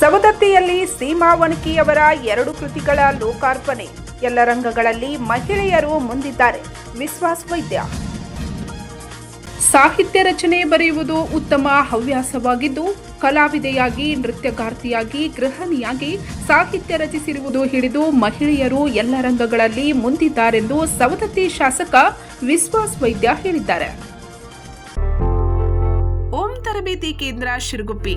ಸವದತ್ತಿಯಲ್ಲಿ ಸೀಮಾ ವಣಕಿಯವರ ಎರಡು ಕೃತಿಗಳ ಲೋಕಾರ್ಪಣೆ. ಎಲ್ಲ ರಂಗಗಳಲ್ಲಿ ಮಹಿಳೆಯರು ಮುಂದಿದ್ದಾರೆ. ವಿಶ್ವಾಸ್ ವೈದ್ಯ. ಸಾಹಿತ್ಯ ರಚನೆ ಬರೆಯುವುದು ಉತ್ತಮ ಹವ್ಯಾಸವಾಗಿದ್ದು, ಕಲಾವಿದೆಯಾಗಿ, ನೃತ್ಯಗಾರ್ತಿಯಾಗಿ, ಗೃಹಿಣಿಯಾಗಿ ಸಾಹಿತ್ಯ ರಚಿಸಿರುವುದು ಹಿಡಿದು ಮಹಿಳೆಯರು ಎಲ್ಲ ರಂಗಗಳಲ್ಲಿ ಮುಂದಿದ್ದಾರೆಂದು ಸವದತ್ತಿ ಶಾಸಕ ವಿಶ್ವಾಸ್ ವೈದ್ಯ ಹೇಳಿದ್ದಾರೆ. ಓಂ ತರಬೇತಿ ಕೇಂದ್ರ ಶಿರಗುಪ್ಪಿ.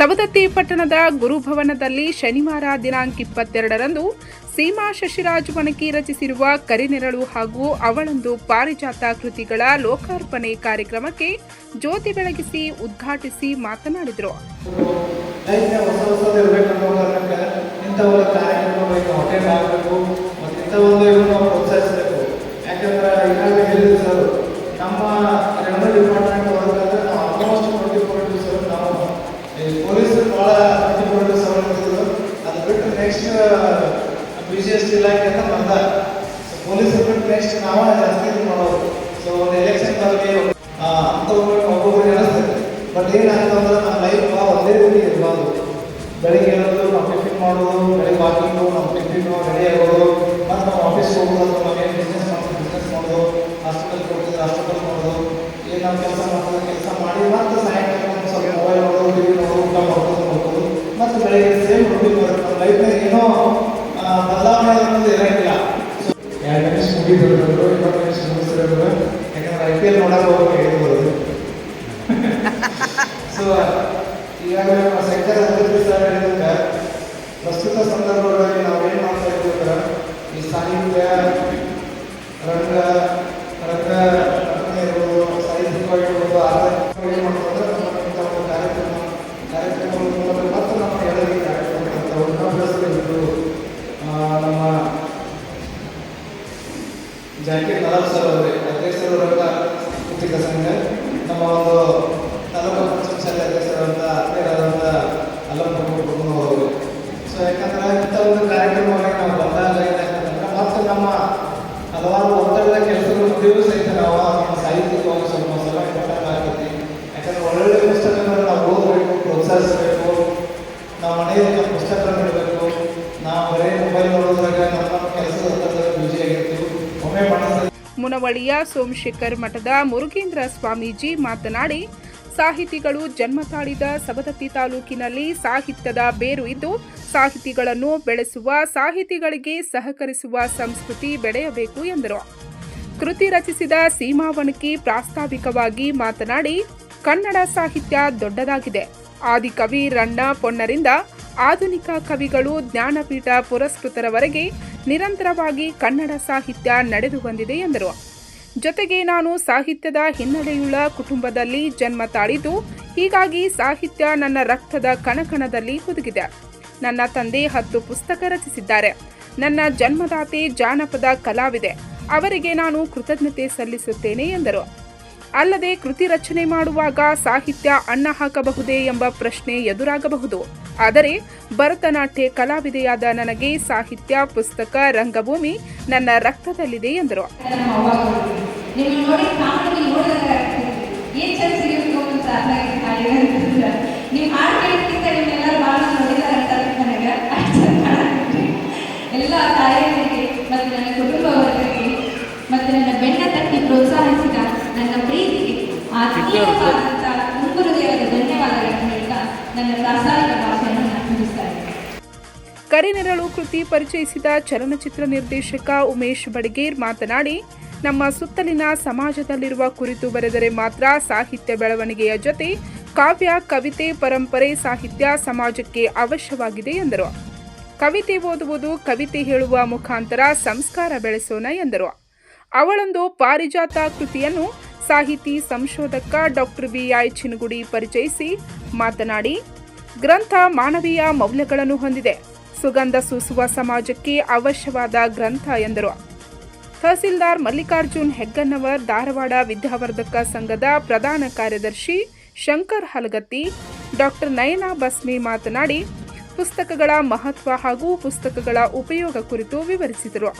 ಸವದತ್ತಿ ಪಟ್ಟಣದ ಗುರುಭವನದಲ್ಲಿ ಶನಿವಾರ ದಿನಾಂಕ ಇಪ್ಪತ್ತೆರಡರಂದು ಸೀಮಾ ಶಶಿರಾಜ್ ವಣಕಿ ರಚಿಸಿರುವ ಕರಿನೆರಳು ಹಾಗೂ ಅವಳೊಂದು ಪಾರಿಜಾತ ಕೃತಿಗಳ ಲೋಕಾರ್ಪಣೆ ಕಾರ್ಯಕ್ರಮಕ್ಕೆ ಜ್ಯೋತಿ ಬೆಳಗಿಸಿ ಉದ್ಘಾಟಿಸಿ ಮಾತನಾಡಿದರು. ಒಂದು ಬಿ ಸಿ ಎಸ್ ಇಲಾಖೆ ಅಂತ ಬಂದ ಪೊಲೀಸ್ ನೆಕ್ಸ್ಟ್ ನಾವು ಜಾಸ್ತಿ ಮಾಡೋದು ಸೊ ಒಂದು ಎಲೆಕ್ಷನ್ ಬಗ್ಗೆ ಅಂಥವ್ರು ಒಬ್ಬೊಬ್ಬರಿಗೆ ಅನಿಸ್ತದೆ ಬಟ್ ಅಂದ್ರೆ ನಮ್ಮ ಲೈಫ್ ಒಂದೇ ರೀತಿ ಇರಬಾರ್ದು ಬೆಳಿಗ್ಗೆ ಏನಾದ್ರು ನಾವು ಟಿಫಿನ್ ಮಾಡೋದು ಬೆಳಿಗ್ಗೆ ವಾಕಿಂಗು ನಮ್ಮ ಟಿಫಿನ್ ರೆಡಿ ಆಗೋದು ಮತ್ತು ನಾವು ಆಫೀಸ್ ಹೋಗೋದು ನಾವೇನು ಬಿಸ್ನೆಸ್ ಮಾಡೋದು ಬಿಸ್ನೆಸ್ ಮಾಡೋದು ಹಾಸ್ಪಿಟಲ್ ಕೊಡ್ತಿದ್ರೆ ಹಾಸ್ಪಿಟಲ್ ಮಾಡೋದು ಏನು ನಾವು ಕೆಲಸ ಮಾಡೋದು ಕೆಲಸ ಮಾಡಿ ಮತ್ತು ಸಾಯಂಕಾಲ ಒಂದು ಸ್ವಲ್ಪ ಮೊಬೈಲ್ ನೋಡೋದು ಟಿವಿ ನೋಡೋದು ಊಟ ಮಾಡೋದು ನೋಡೋದು ಮತ್ತು ಬೆಳಿಗ್ಗೆ ಸೇಮ್ ರೂಟೀನ್ ಬರುತ್ತೆ ನಮ್ಮ ಲೈಫ್ನಾಗ ಏನೋ ಬದಲಾವಣೆ ಅನ್ನೋದು ಇರೋಂಗಿಲ್ಲ ಎರಡು ನಿಮಿಷ ಮುಗಿದ್ರು ಇಪ್ಪತ್ತು ನಿಮಿಷ ಮುಗಿಸಿರೋದು ಯಾಕಂದ್ರೆ ಐ ಪಿ ಎಲ್ ನೋಡೋಕೆ ಹೋಗೋಕೆ ಸೊ ಈಗಾಗಲೇ ನಮ್ಮ ಶಂಕರ ಅಭಿವೃದ್ಧಿ ಸರ್ ಹೇಳಿದಂಗೆ ಪ್ರಸ್ತುತ ಸಂದರ್ಭಗಳಲ್ಲಿ ನಾವು ಏನು ಮಾಡ್ತಾ ಇದ್ದೀವಿ ಅಂದ್ರೆ ಈ ಸಾಹಿತ್ಯ ರಂಗ ರಂಗ ರಚನೆ ಇರ್ಬೋದು ಏನು ಮಾಡ್ತಾರೆ ಅಂದ್ರೆ ಇಂಥ ಒಂದು ಕಾರ್ಯಕ್ರಮ ಕಾರ್ಯಕ್ರಮಗಳ ಮೂಲಕ ಮತ್ತು ನಮ್ಮ ಎಲ್ಲರಿಗೆ ಕಾರ್ಯಕ್ರಮ ಉಪನ್ಯಾಸಗಳಿದ್ದು ನಮ್ಮ ಜಾಕೀರ್ ನವಾಬ್ ಸರ್ ಅವರೇ ಅಧ್ಯಕ್ಷರು ರಂಗ ಸಾಂಸ್ಕೃತಿಕ ಸಂಘ ನಮ್ಮ ಒಂದು ತಾಲೂಕು ಪಂಚಾಯತ್ ಶಾಲೆ ಅಧ್ಯಕ್ಷರಾದಂಥ ಆತ್ಮೀಯರಾದಂಥ ಅಲ್ಲಂ ಪ್ರಭು ಅವರು ಸೊ ಯಾಕಂದ್ರೆ ಇಂಥ ಒಂದು ಕಾರ್ಯಕ್ರಮವಾಗಿ ನಾವು ಬಂದಾಗ ಏನಾಗ್ತದಂದ್ರೆ ಮತ್ತು ನಮ್ಮ ಹಲವಾರು ಒತ್ತಡದ ಕೆಲಸಗಳ ಮಧ್ಯೆಯೂ ಸಹಿತ ನಾವು ನಮ್ಮ ಸಾಹಿತ್ಯಿಕವಾಗಿ ಸ್ವಲ್ಪ ಸಲ ಇಂಪಾರ್ಟೆಂಟ್ ಆಗ್ತೈತಿ ಯಾಕಂದ್ರೆ ಒಳ್ಳೊಳ್ಳೆ ಪುಸ್ತಕಗಳನ್ನು ನಾವು ಓದಬೇಕು ಪ್ರೋತ್ಸಾಹಿಸಬೇಕು ನಾವು ಮನೆಯಲ್ಲಿ ನಮ್ಮ ಪುಸ್ತಕಗಳನ್ನು ಇಡಬೇಕು ನಾವು ಬರೀ ಮೊಬೈಲ್ ನೋಡೋದ್ರಾಗ ನಮ್ಮ ಕೆಲಸದ ಒತ್ತಡದಲ್ಲಿ ಬ್ಯುಸಿ ಆಗಿರ್ತೀವಿ ಒಮ್ಮೆ ಮನಸ್ಸಲ್ಲಿ ಮುನವಳಿಯ ಸೋಮಶೇಖರ್ ಮಠದ ಮುರುಗೇಂದ್ರ ಸ್ವಾಮೀಜಿ ಮಾತನಾಡಿ, ಸಾಹಿತಿಗಳು ಜನ್ಮ ತಾಳಿದ ಸವದತ್ತಿ ತಾಲೂಕಿನಲ್ಲಿ ಸಾಹಿತ್ಯದ ಬೇರು ಇದ್ದು, ಸಾಹಿತಿಗಳನ್ನು ಬೆಳೆಸುವ, ಸಾಹಿತಿಗಳಿಗೆ ಸಹಕರಿಸುವ ಸಂಸ್ಕೃತಿ ಬೆಳೆಯಬೇಕು ಎಂದರು. ಕೃತಿ ರಚಿಸಿದ ಸೀಮಾವಣಕಿ ಪ್ರಾಸ್ತಾವಿಕವಾಗಿ ಮಾತನಾಡಿ, ಕನ್ನಡ ಸಾಹಿತ್ಯ ದೊಡ್ಡದಾಗಿದೆ. ಆದಿಕವಿ ರಣ್ಣ ಪೊನ್ನರಿಂದ ಆಧುನಿಕ ಕವಿಗಳು ಜ್ಞಾನಪೀಠ ಪುರಸ್ಕೃತರವರೆಗೆ ನಿರಂತರವಾಗಿ ಕನ್ನಡ ಸಾಹಿತ್ಯ ನಡೆದು ಬಂದಿದೆ ಎಂದರು. ಜೊತೆಗೆ ನಾನು ಸಾಹಿತ್ಯದ ಹಿನ್ನೆಲೆಯುಳ್ಳ ಕುಟುಂಬದಲ್ಲಿ ಜನ್ಮ ತಾಳಿದ್ದು, ಹೀಗಾಗಿ ಸಾಹಿತ್ಯ ನನ್ನ ರಕ್ತದ ಕಣಕಣದಲ್ಲಿ ಹುದುಗಿದೆ. ನನ್ನ ತಂದೆ ಹತ್ತು ಪುಸ್ತಕ ರಚಿಸಿದ್ದಾರೆ. ನನ್ನ ಜನ್ಮದಾತೆ ಜಾನಪದ ಕಲಾವಿದೆ. ಅವರಿಗೆ ನಾನು ಕೃತಜ್ಞತೆ ಸಲ್ಲಿಸುತ್ತೇನೆ ಎಂದರು. ಅಲ್ಲದೆ ಕೃತಿ ರಚನೆ ಮಾಡುವಾಗ ಸಾಹಿತ್ಯ ಅನ್ನ ಹಾಕಬಹುದೇ ಎಂಬ ಪ್ರಶ್ನೆ ಎದುರಾಗಬಹುದು. ಆದರೆ ಭರತನಾಟ್ಯ ಕಲಾವಿದೆಯಾದ ನನಗೆ ಸಾಹಿತ್ಯ, ಪುಸ್ತಕ, ರಂಗಭೂಮಿ ನನ್ನ ರಕ್ತದಲ್ಲಿದೆ ಎಂದರು. ನನ್ನ ಪ್ರೋತ್ಸಾಹಿಸಿದ ನನ್ನ ಪ್ರೀತಿಗೆ ಧನ್ಯವಾದಗಳನ್ನು ಹೇಳ್ತಾ ನನ್ನ ಕರಿನೆರಳು ಕೃತಿ ಪರಿಚಯಿಸಿದ ಚಲನಚಿತ್ರ ನಿರ್ದೇಶಕ ಉಮೇಶ್ ಬಡಗೇರ್ ಮಾತನಾಡಿ, ನಮ್ಮ ಸುತ್ತಲಿನ ಸಮಾಜದಲ್ಲಿರುವ ಕುರಿತು ಬರೆದರೆ ಮಾತ್ರ ಸಾಹಿತ್ಯ ಬೆಳವಣಿಗೆಯ ಜೊತೆ ಕಾವ್ಯ, ಕವಿತೆ, ಪರಂಪರೆ, ಸಾಹಿತ್ಯ ಸಮಾಜಕ್ಕೆ ಅವಶ್ಯವಾಗಿದೆ ಎಂದರು. ಕವಿತೆ ಓದುವುದು ಕವಿತೆ ಹೇಳುವ ಮುಖಾಂತರ ಸಂಸ್ಕಾರ ಬೆಳೆಸೋಣ ಎಂದರು. ಅವಳೊಂದು ಪಾರಿಜಾತ ಕೃತಿಯನ್ನು ಸಾಹಿತಿ ಸಂಶೋಧಕ ಡಾಕ್ಟರ್ ಬಿಐ ಚಿನ್ಗುಡಿ ಪರಿಚಯಿಸಿ ಮಾತನಾಡಿ, ಗ್ರಂಥ ಮಾನವೀಯ ಮೌಲ್ಯಗಳನ್ನು ಹೊಂದಿದೆ. ಸುಗಂಧ ಸೂಸುವ ಸಮಾಜಕ್ಕೆ ಅವಶ್ಯವಾದ ಗ್ರಂಥ ಎಂದರು. ತಹಸೀಲ್ದಾರ್ ಮಲ್ಲಿಕಾರ್ಜುನ್ ಹೆಗ್ಗನ್ನವರ್, ಧಾರವಾಡ ವಿದ್ಯಾವರ್ಧಕ ಸಂಘದ ಪ್ರಧಾನ ಕಾರ್ಯದರ್ಶಿ ಶಂಕರ್ ಹಲಗತ್ತಿ ಡಾಕ್ಟರ್ ನಯನಾ ಬಸ್ಮಿ ಮಾತನಾಡಿ, ಪುಸ್ತಕಗಳ ಮಹತ್ವ ಹಾಗೂ ಪುಸ್ತಕಗಳ ಉಪಯೋಗ ಕುರಿತು ವಿವರಿಸಿದರು.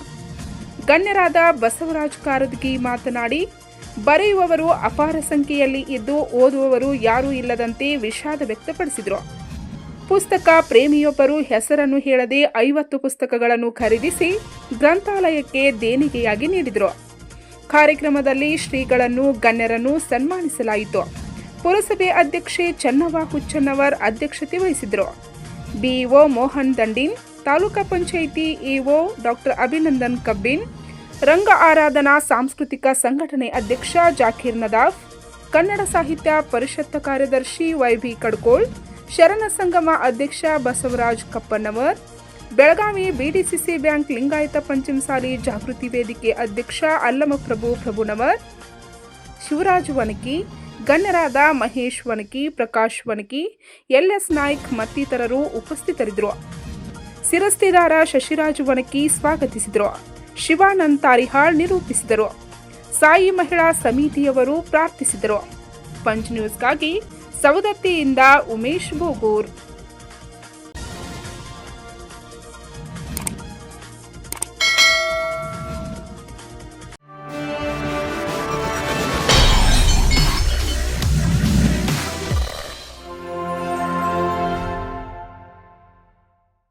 ಗಣ್ಯರಾದ ಬಸವರಾಜ್ ಕಾರದಗಿ ಮಾತನಾಡಿ, ಬರೆಯುವವರು ಅಪಾರ ಸಂಖ್ಯೆಯಲ್ಲಿ ಇದ್ದು ಓದುವವರು ಯಾರೂ ಇಲ್ಲದಂತೆ ವಿಷಾದ ವ್ಯಕ್ತಪಡಿಸಿದರು. ಪುಸ್ತಕ ಪ್ರೇಮಿಯೊಬ್ಬರು ಹೆಸರನ್ನು ಹೇಳದೆ ಐವತ್ತು ಪುಸ್ತಕಗಳನ್ನು ಖರೀದಿಸಿ ಗ್ರಂಥಾಲಯಕ್ಕೆ ದೇಣಿಗೆಯಾಗಿ ನೀಡಿದರು. ಕಾರ್ಯಕ್ರಮದಲ್ಲಿ ಶ್ರೀಗಳನ್ನು, ಗಣ್ಯರನ್ನು ಸನ್ಮಾನಿಸಲಾಯಿತು. ಪುರಸಭೆ ಅಧ್ಯಕ್ಷೆ ಚನ್ನವ ಹುಚ್ಚನ್ನವರ್ ಅಧ್ಯಕ್ಷತೆ ವಹಿಸಿದರು. BEO Mohan Dandin, taluka panchayat EO doctor Abhinandan Kabbin Ranga Aradhana ಸಾಂಸ್ಕೃತಿಕ ಸಂಘಟನೆ ಅಧ್ಯಕ್ಷ ಜಾಕೀರ್ ನದಾಫ್, ಕನ್ನಡ ಸಾಹಿತ್ಯ ಪರಿಷತ್ ಕಾರ್ಯದರ್ಶಿ ವೈಬಿ ಕಡ್ಕೋಳ್ ಶರಣ ಸಂಗಮ ಅಧ್ಯಕ್ಷ ಬಸವರಾಜ್ ಕಪ್ಪನವರ್, ಬೆಳಗಾವಿ ಬಿಡಿಸಿಸಿ ಬ್ಯಾಂಕ್ ಲಿಂಗಾಯತ ಪಂಚಮಸಾಲಿ ಜಾಗೃತಿ ವೇದಿಕೆ ಅಧ್ಯಕ್ಷ ಅಲ್ಲಮಪ್ರಭು ಪ್ರಭುನವರ್, ಶಿವರಾಜ್ ವನಕಿ, ಗಣ್ಯರಾದ ಮಹೇಶ್ ವನಕಿ, ಪ್ರಕಾಶ್ ವನಕಿ, ಎಲ್ಎಸ್ ನಾಯ್ಕ್ ಮತ್ತಿತರರು ಉಪಸ್ಥಿತರಿದ್ದರು. ಶಿರಸ್ತಿದಾರ ಶಶಿರಾಜ್ ವನಕಿ ಸ್ವಾಗತಿಸಿದರು. ಶಿವಾನಂದ್ ತಾರಿಹಾಳ್ ನಿರೂಪಿಸಿದರು. ಸಾಯಿ ಮಹಿಳಾ ಸಮಿತಿಯವರು ಪ್ರಾರ್ಥಿಸಿದರು. ಪಂಚ್ ನ್ಯೂಸ್ಗಾಗಿ ಸವದತ್ತಿಯಿಂದ ಉಮೇಶ್ ಬೋಗೂರ್